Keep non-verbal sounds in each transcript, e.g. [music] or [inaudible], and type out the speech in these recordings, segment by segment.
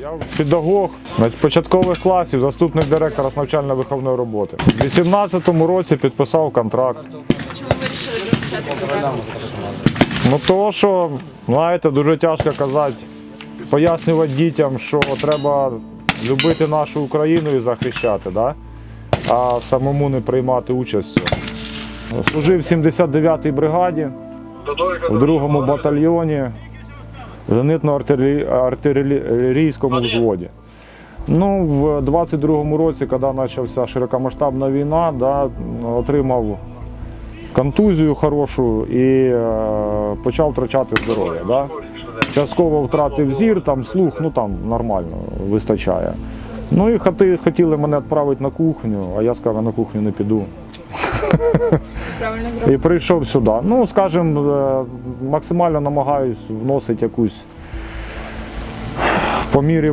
Я педагог з початкових класів, заступник директора з навчально-виховної роботи. У 2018 році підписав контракт. Чому ви вирішили підписати контракт? Ну то, що, знаєте, дуже тяжко казати, пояснювати дітям, що треба любити нашу Україну і захищати, да? а самому не приймати участь. в цьому. Служив в 79-й бригаді, в другому батальйоні, зенитно-артилерійському взводі. Ну, в 22-му році, коли почався широкомасштабна війна, да, отримав контузію хорошу і е, почав втрачати здоров'я. Да? Частково втратив зір, там слух, ну там нормально вистачає. Ну і хотіли мене відправити на кухню, а я сказав, на кухню не піду. [laughs] Правильно. І прийшов сюди. Ну, скажімо, е, максимально намагаюсь вносити якусь по мірі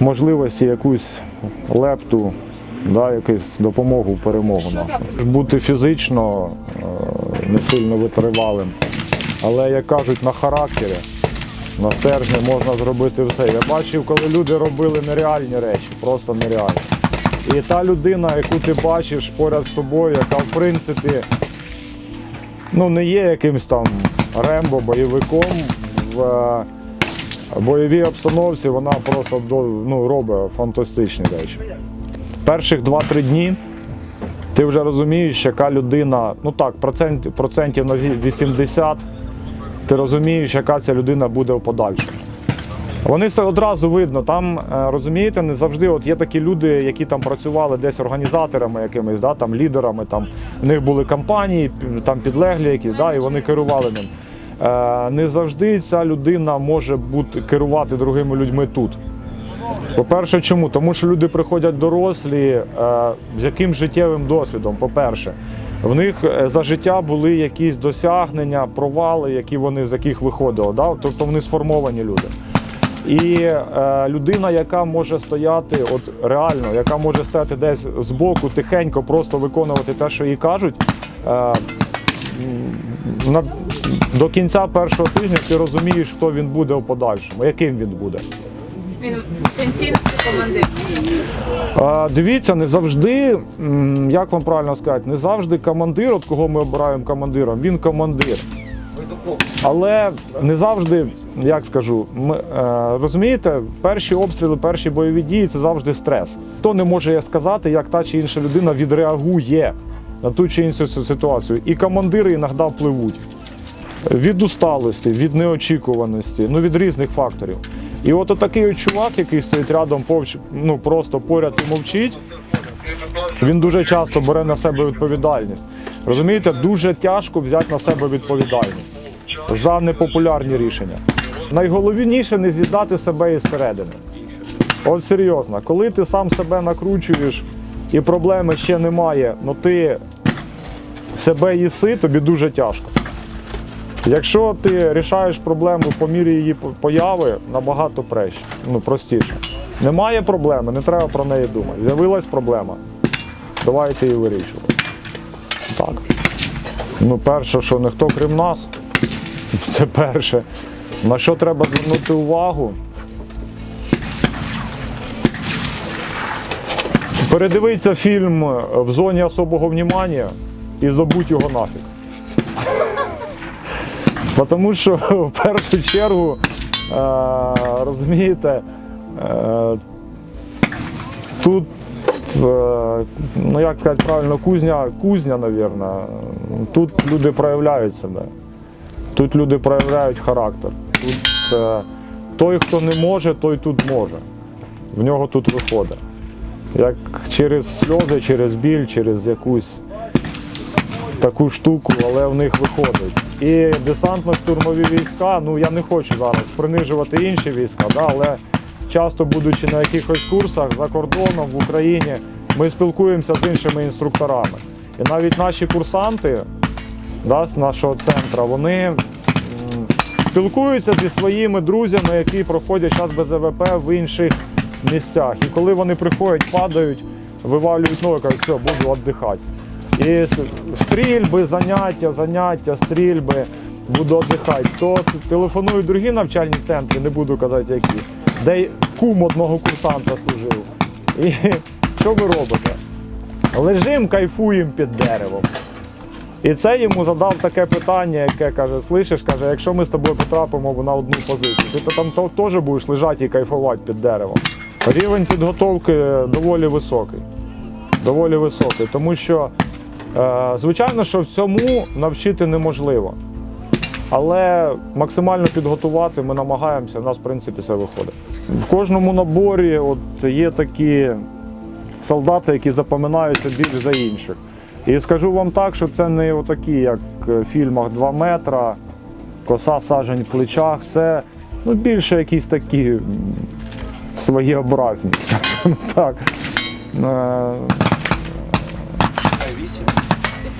можливості якусь лепту, да, якусь допомогу в перемогу нашу. Бути фізично е, не сильно витривалим, але як кажуть, на характері, на стержні можна зробити все. Я бачив, коли люди робили нереальні речі, просто нереальні. І та людина, яку ти бачиш поряд з тобою, яка в принципі ну, не є якимсь там рембо, бойовиком в е, бойовій обстановці, вона просто ну, робить фантастичні речі. Перших 2-3 дні ти вже розумієш, яка людина, ну так, процент, процентів на 80, ти розумієш, яка ця людина буде в подальшому. Вони все одразу видно. Там е, розумієте, не завжди от є такі люди, які там працювали десь організаторами якимись, да, там лідерами. Там в них були компанії, там підлеглі якісь, да, і вони керували ним. Е, не завжди ця людина може бути керувати другими людьми тут. По-перше, чому? Тому що люди приходять дорослі е, з яким життєвим досвідом, по-перше. В них за життя були якісь досягнення, провали, які вони з яких виходили. Да? Тобто вони сформовані люди. І е, людина, яка може стояти, от реально, яка може стояти десь збоку, тихенько, просто виконувати те, що їй кажуть. Е, на, до кінця першого тижня ти розумієш, хто він буде в подальшому, яким він буде. Він пенсійний командир. А, дивіться, не завжди, як вам правильно сказати, не завжди командир, от кого ми обираємо командиром, він командир. Але не завжди, як скажу, ми, е, розумієте, перші обстріли, перші бойові дії це завжди стрес. Хто не може сказати, як та чи інша людина відреагує на ту чи іншу ситуацію. І командири іноді впливуть від усталості, від неочікуваності, ну від різних факторів. І от такий чувак, який стоїть рядом, ну просто поряд і мовчить, він дуже часто бере на себе відповідальність. Розумієте, дуже тяжко взяти на себе відповідальність за непопулярні рішення. Найголовніше не з'їдати себе із середини. От серйозно, коли ти сам себе накручуєш і проблеми ще немає, але ти себе їси, тобі дуже тяжко. Якщо ти рішаєш проблему по мірі її появи, набагато проще, ну, простіше. Немає проблеми, не треба про неї думати. З'явилась проблема. Давайте її вирішувати. Так. Ну, перше, що ніхто крім нас, це перше. На що треба звернути увагу? Передивитися фільм в зоні особого внимання і забудь його нафіг. [laughs] Тому що в першу чергу, е, розумієте, е, тут, е, ну як сказати правильно, кузня, кузня, мабуть. Тут люди проявляють себе. Тут люди проявляють характер. Тут е, той, хто не може, той тут може. В нього тут виходить. Як через сльози, через біль, через якусь таку штуку, але в них виходить. І десантно-штурмові війська, ну я не хочу зараз принижувати інші війська, да, але часто будучи на якихось курсах за кордоном в Україні, ми спілкуємося з іншими інструкторами. І навіть наші курсанти да, з нашого центру, вони спілкуються зі своїми друзями, які проходять час без АВП в інших місцях. І коли вони приходять, падають, вивалюють ноги, кажуть, все, буду віддихати. І стрільби, заняття, заняття, стрільби, буду віддихати. То телефонують другі навчальні центри, не буду казати які, де кум одного курсанта служив. І [laughs] що ви робите? Лежим, кайфуємо під деревом. І це йому задав таке питання, яке каже: слышиш, каже, якщо ми з тобою потрапимо на одну позицію, ти то там теж будеш лежати і кайфувати під деревом. Рівень підготовки доволі високий. Доволі високий, тому що, е, звичайно, що всьому навчити неможливо. Але максимально підготувати ми намагаємося, в нас в принципі все виходить. В кожному наборі от є такі солдати, які запам'ятаються більш за інших. І скажу вам так, що це не отакі, як в фільмах 2 метра, коса сажень в плечах. Це ну, більше якісь такі своєобразні, так. Е,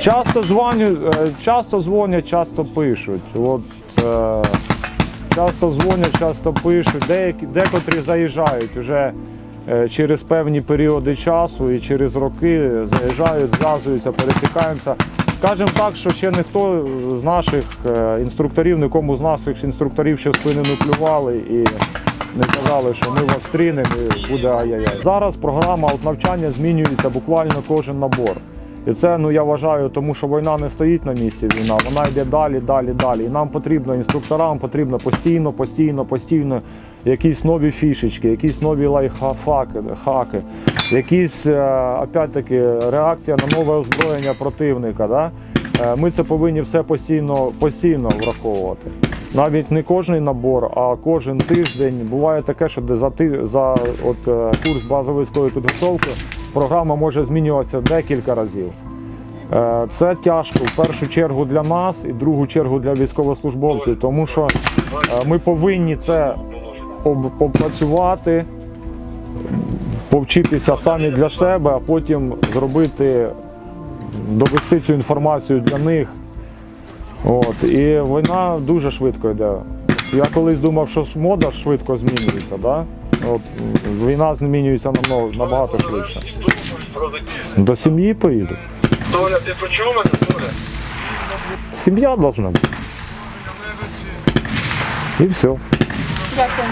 Часто дзвонять, е, часто дзвонять, часто пишуть. От, е, часто дзвонять, часто пишуть. Деякі, декотрі заїжджають вже через певні періоди часу і через роки заїжджають, зв'язуються, пересікаємося. Скажемо так, що ще ніхто з наших е, інструкторів, нікому з наших інструкторів ще спини не плювали і не казали, що ми вас стрінемо і буде ай-яй-яй. Зараз програма навчання змінюється буквально кожен набор. І це ну я вважаю, тому що війна не стоїть на місці. Війна вона йде далі, далі, далі. І нам потрібно інструкторам, потрібно постійно, постійно, постійно якісь нові фішечки, якісь нові лайфхаки, хаки, якісь е, опять-таки реакція на нове озброєння противника. Да? Е, Ми це повинні все постійно, постійно враховувати. Навіть не кожен набор, а кожен тиждень буває таке, що за за от е, курс базової військової підготовки програма може змінюватися декілька разів. Е, Це тяжко в першу чергу для нас і в другу чергу для військовослужбовців, тому що е, ми повинні це попрацювати, повчитися самі для себе, а потім зробити, довести цю інформацію для них. От, і війна дуже швидко йде. Я колись думав, що мода швидко змінюється. Да? От, війна змінюється намного, набагато швидше. До сім'ї поїду. Толя, ти почув мене, Толя? Сім'я повинна бути. І все. Дякую.